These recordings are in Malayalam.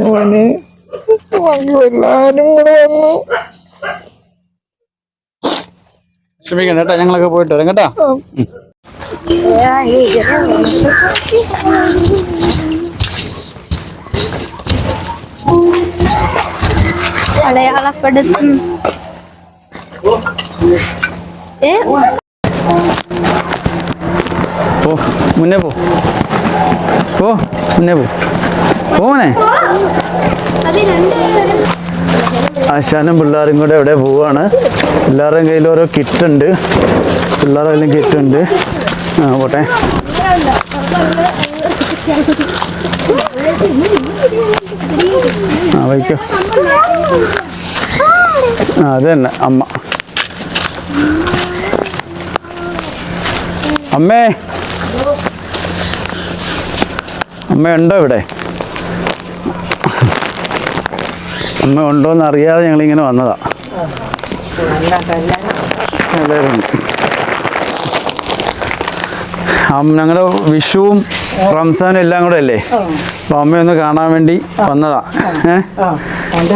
മോനെ എല്ലാരും കൂടെ വന്നു. ക്ഷമിക്കണം കേട്ടോ ഞങ്ങളൊക്കെ പോയിട്ട് വരാം കേട്ടോ. അടയാളപ്പെടുത്തും. പോ മുന്നേ പോ. പോ മുന്നേ പോ. രണ്ടുപേരും ആശാനും പിള്ളേരും കൂടെ എവിടെ പോവാണ്? എല്ലാവരുടെയും കയ്യിൽ ഓരോ കിറ്റ് ഉണ്ട് പിള്ളേരുടെ കയ്യിലും കിറ്റ് ഉണ്ട് ആ പോട്ടെ. ആ വയ്ക്കോ. ആ അത് തന്നെ അമ്മ. അമ്മേ. അമ്മ ഉണ്ടോ ഇവിടെ? അമ്മ ഉണ്ടോന്ന് അറിയാതെ ഞങ്ങളിങ്ങനെ വന്നതാ. എല്ലാവരും. ഉണ്ട്. അമ്മ ഞങ്ങളുടെ വിഷുവും റംസാനും എല്ലാം കൂടെ അല്ലേ? അപ്പൊ അമ്മയൊന്ന് കാണാൻ വേണ്ടി വന്നതാ. ഏഹ്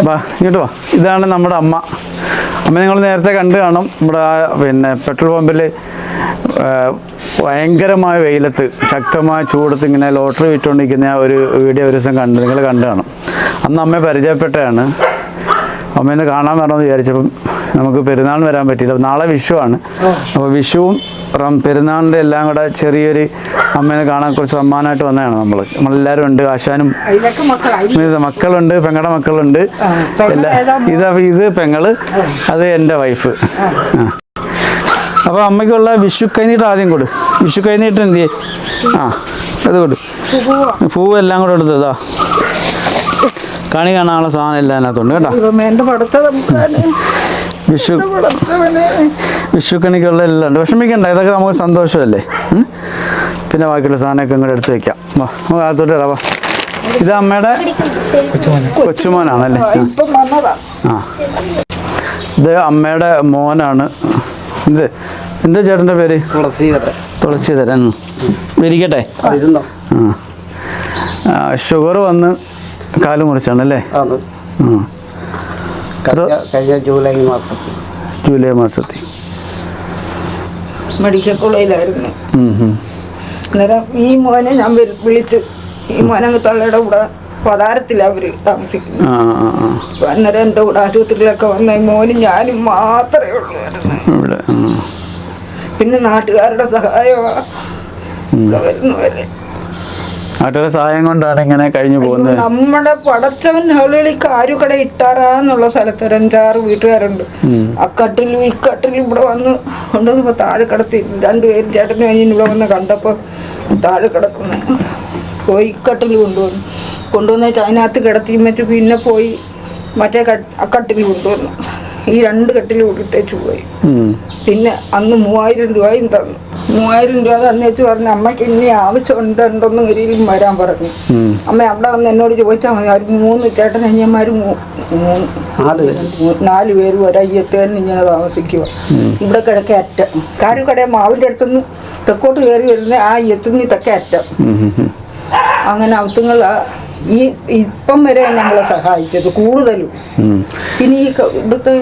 വാ ഇങ്ങോട്ട് വാ. ഇതാണ് നമ്മുടെ അമ്മ. അമ്മ നിങ്ങൾ നേരത്തെ കണ്ടു കാണും. നമ്മുടെ പിന്നെ പെട്രോൾ പമ്പിൽ ഭയങ്കരമായ വെയിലത്ത് ശക്തമായ ചൂടത്ത് ഇങ്ങനെ ലോട്ടറി വിട്ടുകൊണ്ടിരിക്കുന്ന ഒരു വീഡിയോ ഒരു ദിവസം കണ്ടു നിങ്ങൾ കണ്ടു കാണും. അന്ന് അമ്മയെ പരിചയപ്പെട്ടതാണ് അമ്മേനെ കാണാൻ വരണമെന്ന് വിചാരിച്ചപ്പം നമുക്ക് പെരുന്നാളിന് വരാൻ പറ്റിയില്ല. നാളെ വിഷുവാണ് അപ്പോൾ വിഷുവും റം പെരുന്നാളിന്റെ എല്ലാം കൂടെ ചെറിയൊരു അമ്മേനെ കാണാൻ കുറച്ച് സമ്മാനമായിട്ട് വന്നതാണ് നമ്മൾ നമ്മളെല്ലാവരും ഉണ്ട്. ആശാനും മക്കളുണ്ട് പെങ്ങളുടെ മക്കളുണ്ട്. എല്ലാ ഇത് ഇത് പെങ്ങൾ അത് എന്റെ വൈഫ്. അപ്പോൾ അമ്മയ്ക്കുള്ള വിഷു കൈനീട്ട് ആദ്യം കൊടു. വിഷു കൈനീട്ട് എന്ത് ചെയ്യേ? ആ അത് കൊടു. പൂവ്? എല്ലാം കൂടെ എടുത്തതാ. കണി കാണാനുള്ള സാധനം എല്ലാം അതിനകത്തുണ്ട് കേട്ടോ. വിഷു പടച്ചവനെ. വിഷു കണിക്കുള്ള എല്ലാം ഉണ്ട്. വിഷമിക്കണ്ട ഇതൊക്കെ നമുക്ക് സന്തോഷമല്ലേ? പിന്നെ ബാക്കിയുള്ള സാധനമൊക്കെ ഇങ്ങോട്ട് എടുത്ത് വെക്കാം. വാ നമുക്ക് അകത്തോട്ട് ഇടാം വാ. ഇത് അമ്മയുടെ കൊച്ചുമോനാണല്ലേ? ആ, ഇപ്പം വന്നതാ. ആ. ഇത് അമ്മയുടെ മോനാണ്. ഇത് എന്താ ചേട്ടന്റെ പേര്? തുളസീധരൻ. തുളസീധരൻ. ഇരിക്കട്ടെ ആ ഷുഗർ വന്ന് കാൽ മുറിച്ചാണല്ലേ? കഴിഞ്ഞ ജൂലൈ മാസത്തിൽ. ജൂലൈ മാസത്തിൽ. മെഡിക്കൽ കോളേജിലായിരുന്നു. അന്നേരം ഈ മോനെ ഞാൻ വിളിച്ച് ഈ മോനങ്ങ് തള്ളയുടെ കൂടെ പതാരത്തിലാണ് അവർ താമസിക്കുന്നത്. അപ്പൊ അന്നേരം എന്റെ കൂടെ ആശുപത്രിയിലൊക്കെ വന്ന ഈ മോനും ഞാനും മാത്രമേ ഉള്ളൂ ഇവിടെ പിന്നെ നാട്ടുകാരുടെ സഹായമാണ് വരുന്നവരെ നാട്ടുകാരുടെ സഹായം കൊണ്ടാണ് ഇങ്ങനെ കഴിഞ്ഞു പോകുന്നത്. നമ്മുടെ പടച്ചവൻ ഹളിളി കാരുകട ഇട്ടാറാന്നുള്ള സ്ഥലത്ത് ഒരു അഞ്ചാറ് വീട്ടുകാരുണ്ട്. അക്കട്ടിലും ഇക്കട്ടിലും ഇവിടെ വന്ന് കൊണ്ടുവന്നപ്പോ താഴെ കിടത്തി രണ്ടുപേരും ചേട്ടനും അനിയനും ഇവിടെ വന്ന് കണ്ടപ്പോ താഴെ കിടക്കുന്നു. പോയി ഇക്കട്ടിൽ കൊണ്ടുവന്നു. കൊണ്ടുവന്നിട്ട് അതിനകത്ത് കിടത്തി വെച്ച് പിന്നെ പോയി മറ്റേ കട്ട് അക്കട്ടിൽ കൊണ്ടുവന്നു. ഈ രണ്ട് കട്ടിൽ ഇട്ടേച്ചു പോയി. പിന്നെ അന്ന് മൂവായിരം രൂപയും തന്നു. മൂവായിരം രൂപ തന്നേച്ച് പറഞ്ഞു അമ്മയ്ക്ക് ഇനി ആവശ്യം ഉണ്ടെന്ന് ഗരിയിലും വരാൻ പറഞ്ഞു. അമ്മ അവിടെ വന്ന് എന്നോട് ചോദിച്ചാൽ മതി. അവർ മൂന്ന് ചേട്ടൻ അനിയന്മാർ നാല് പേര്. ഒരയ്യത്തേന് ഇങ്ങനെ താമസിക്കുക. ഇവിടെ കിഴക്കേ അറ്റം. കാരുകട മാവിന്റെ അടുത്തുനിന്ന് തെക്കോട്ട് കയറി വരുന്ന ആ അയ്യത്തുനിന്ന് തെക്കേ അറ്റം. അങ്ങനെ അവത്തുങ്ങൾ ഈ ഇപ്പം വരെ ഞങ്ങളെ സഹായിച്ചത് കൂടുതലും. പിന്നെ ഈ ഇവിടുത്തെ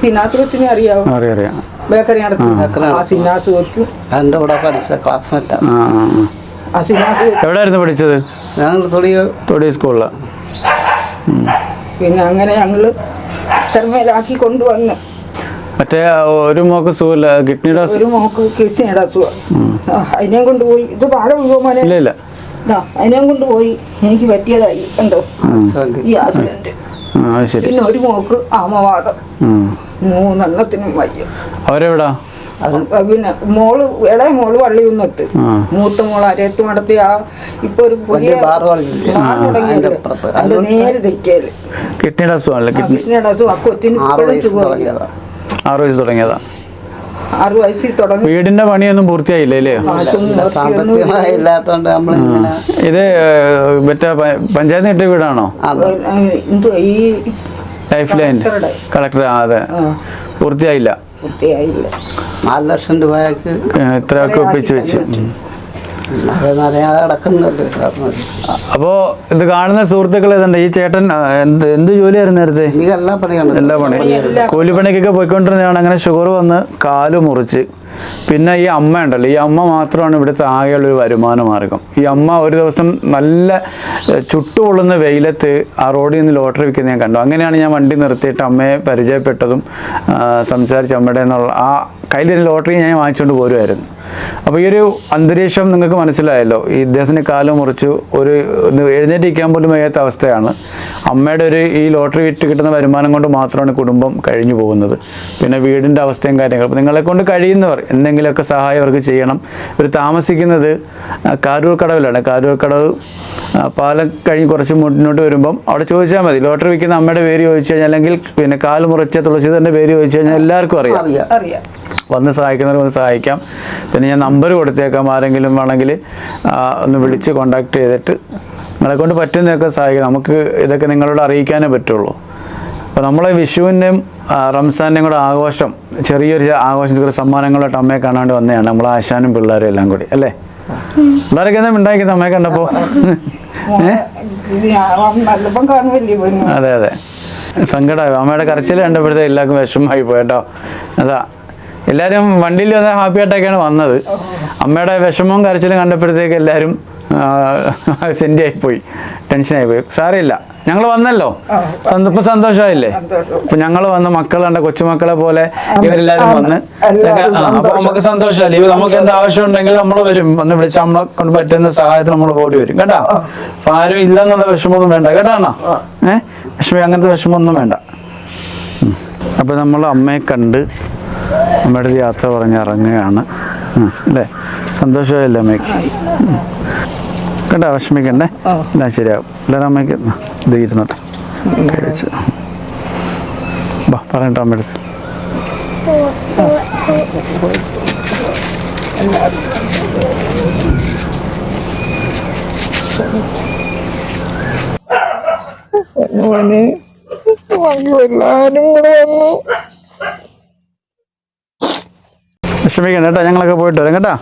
സിനാസുഖത്തിനെ അറിയാവോ? അറിയാം അറിയാം. ബേക്കറി നടത്തും ആ സിനാസ് വെക്കും. എന്റെ കൂടെ പഠിച്ച ക്ലാസ്മേറ്റാണ് ആ സിനാസ് എവിടെയായിരുന്നു പഠിച്ചത്? ഞങ്ങൾ തൊടി തൊടി സ്കൂളിൽ പിന്നെ അങ്ങനെ ഞങ്ങൾ തെർമേലാക്കി കൊണ്ടുവന്നു. മറ്റേ ഒരു മോക്ക് സുഖമില്ല. കിഡ്നിയുടെ ഒരു മോക്ക് കിഡ്നിയുടെ അസുഖം. അതിനെയും കൊണ്ടുപോയി. ഇത് പാടെ വീഴുമോ ഇല്ല ഇല്ല. ദാ, അതിനെയും കൊണ്ടുപോയി. എനിക്ക് പറ്റിയതായി. എന്തോ ഈ ആക്സിഡന്റ് പിന്നെ ഒരു മോക്ക് ആമവാദം. മൂന്നെണ്ണത്തിനും വയ്യ. അവരെവിടാ? പിന്നെ മോൾ ഇളയ മോൾ വള്ളിയുന്നത്ത്. മൂത്ത മോൾ അരയത്ത് നടത്തി ആ ഇപ്പൊ ഒരു പുതിയ വലിയ ബാർ തുടങ്ങിയത് അതിന്റെ നേരെ തെക്കേൽ. കിഡ്നിയുടെ അസുഖമല്ലേ ആ കിഡ്നി കൃഷ്ണയുടെ അസുഖം. ആ കൊത്തിന് ആറ് വയസ്സ് തുടങ്ങിയതാ. ആറ് വയസ്സ് തുടങ്ങിയതാ വയസ്സിൽ തുടങ്ങി. വീടിന്റെ പണിയൊന്നും പൂർത്തിയായില്ലേ അല്ലേ? നമ്മളിങ്ങനെ ഇത് മറ്റേ പഞ്ചായത്ത് കിട്ടിയ വീടാണോ? ഈ ലൈഫ് ലൈൻ കളക്ടർ ആ അതെ. പൂർത്തിയായില്ല. പൂർത്തിയായില്ല. നാല് ലക്ഷം രൂപയ്ക്ക് ഇത്രയൊക്കെ ഒപ്പിച്ച് വെച്ച്. അപ്പോൾ ഇത് കാണുന്ന സുഹൃത്തുക്കൾ ഇതുണ്ട്. ഈ ചേട്ടൻ എന്ത് എന്ത് ജോലിയായിരുന്നു നേരത്തെ? എല്ലാ പണി. കൂലിപ്പണിക്കൊക്കെ പോയിക്കൊണ്ടിരുന്നതാണ്. അങ്ങനെ ഷുഗർ വന്ന് കാൽ മുറിച്ച്. പിന്നെ ഈ അമ്മ ഉണ്ടല്ലോ. ഈ അമ്മ മാത്രമാണ് ഇവിടുത്തെ ആകെയുള്ള ഒരു വരുമാന മാർഗം. ഈ അമ്മ ഒരു ദിവസം നല്ല ചുട്ടുപൊള്ളുന്ന വെയിലത്ത് ആ റോഡിൽ നിന്ന് ലോട്ടറി വിൽക്കുന്നത് ഞാൻ കണ്ടു. അങ്ങനെയാണ് ഞാൻ വണ്ടി നിർത്തിയിട്ട് അമ്മയെ പരിചയപ്പെട്ടതും സംസാരിച്ച അമ്മയുടെ എന്നുള്ള ആ കയ്യിൽ ലോട്ടറി ഞാൻ വാങ്ങിച്ചുകൊണ്ട് പോരുമായിരുന്നു. അപ്പോൾ ഈ ഒരു അന്തരീക്ഷം നിങ്ങൾക്ക് മനസ്സിലായല്ലോ. ഈ ഇദ്ദേഹത്തിന് കാലം മുറിച്ചു ഒരു എഴുന്നേറ്റിരിക്കാൻ പോലും വയ്യാത്ത അവസ്ഥയാണ്. അമ്മയുടെ ഒരു ഈ ലോട്ടറി വിറ്റ് കിട്ടുന്ന വരുമാനം കൊണ്ട് മാത്രമാണ് കുടുംബം കഴിഞ്ഞു പോകുന്നത്. പിന്നെ വീടിന്റെ അവസ്ഥയും കാര്യങ്ങളും. അപ്പോൾ നിങ്ങളെ കൊണ്ട് കഴിയുന്നവർ എന്തെങ്കിലുമൊക്കെ സഹായം അവർക്ക് ചെയ്യണം. ഇവർ താമസിക്കുന്നത് കാരൂർ കടവിലാണ്. കാരൂർ കടവ് പാലം കഴിഞ്ഞ് കുറച്ച് മുന്നോട്ട് വരുമ്പം അവിടെ ചോദിച്ചാൽ മതി. ലോട്ടറി വിൽക്കുന്ന അമ്മയുടെ പേര് ചോദിച്ചു കഴിഞ്ഞാൽ അല്ലെങ്കിൽ പിന്നെ കാൽ മുറിച്ച തുളസീധരന്റെ പേര് ചോദിച്ചു കഴിഞ്ഞാൽ എല്ലാവർക്കും അറിയാം. വന്ന് സഹായിക്കുന്നവർ വന്ന് സഹായിക്കാം. പിന്നെ ഞാൻ നമ്പർ കൊടുത്തേക്കാം ആരെങ്കിലും വേണമെങ്കിൽ ഒന്ന് വിളിച്ച് കോണ്ടാക്ട് ചെയ്തിട്ട് നിങ്ങളെ കൊണ്ട് പറ്റുന്നതൊക്കെ സഹായിക്കും. നമുക്ക് ഇതൊക്കെ നിങ്ങളോട് അറിയിക്കാനേ പറ്റുള്ളൂ. അപ്പോൾ നമ്മളെ വിഷുവിന്റെയും റംസാന്റെയും കൂടെ ആഘോഷം ചെറിയൊരു ആഘോഷം ചെറിയ സമ്മാനങ്ങളായിട്ട് അമ്മയെ കാണാണ്ട് വന്നതാണ്. നമ്മൾ ആശാനും പിള്ളേരും എല്ലാം കൂടി അല്ലേ? പിള്ളേരൊക്കെ എന്താ ഉണ്ടാക്കിയത് അമ്മയെ കണ്ടപ്പോൾ അതെ അതെ. സങ്കടമായി അമ്മയുടെ കരച്ചിൽ കണ്ടപ്പോഴത്തെ എല്ലാവർക്കും വിഷമമായി പോയിട്ടോ അതാ എല്ലാവരും വണ്ടിയിൽ വന്ന ഹാപ്പി ആയിട്ടൊക്കെയാണ് വന്നത്. അമ്മയുടെ വിഷമവും കരച്ചിലും കണ്ടപ്പോഴത്തേക്ക് എല്ലാവരും സെന്റി ആയിപ്പോയി ടെൻഷനായി പോയി. സാരമില്ല. ഞങ്ങൾ വന്നല്ലോ. ഇപ്പൊ സന്തോഷമായില്ലേ? സന്തോഷം. ഇപ്പൊ ഞങ്ങൾ വന്ന് മക്കളുണ്ട് കൊച്ചുമക്കളെ പോലെ ഇവരെല്ലാരും വന്ന് അപ്പോൾ അപ്പൊ നമുക്ക് സന്തോഷമല്ലേ? ഇവ നമുക്ക് എന്ത് ആവശ്യം ഉണ്ടെങ്കിൽ നമ്മൾ വരും. വന്ന് വിളിച്ച് നമ്മളെ കൊണ്ട് പറ്റുന്ന സഹായത്തിന് നമ്മൾ ഓടി വരും. കേട്ടോ? അപ്പൊ ആരും ഇല്ലെന്നുള്ള വിഷമമൊന്നും വേണ്ട. കേട്ടോ അണ്ണാ? ഏഹ് വിഷമം അങ്ങനത്തെ വിഷമമൊന്നും വേണ്ട. അപ്പൊ നമ്മൾ അമ്മയെ കണ്ട് അമ്മയുടെ യാത്ര പറഞ്ഞ് ഇറങ്ങുകയാണ്. അല്ലേ? സന്തോഷമായില്ലേ അമ്മയ്ക്ക്. ഉം. കേട്ടോ വിഷമിക്കണ്ടേ? എല്ലാം ശരിയാവും. അല്ലേ അമ്മയ്ക്ക് ഇത് ഇരുന്നോട്ടെ. കഴിച്ച്. ബാ പറയട്ടോ അമ്മയുടെ മോനെ. എല്ലാവരും കൂടെ വന്നു. വിഷമിക്കണം കേട്ടോ ഞങ്ങളൊക്കെ പോയിട്ട് വരാം കേട്ടോ.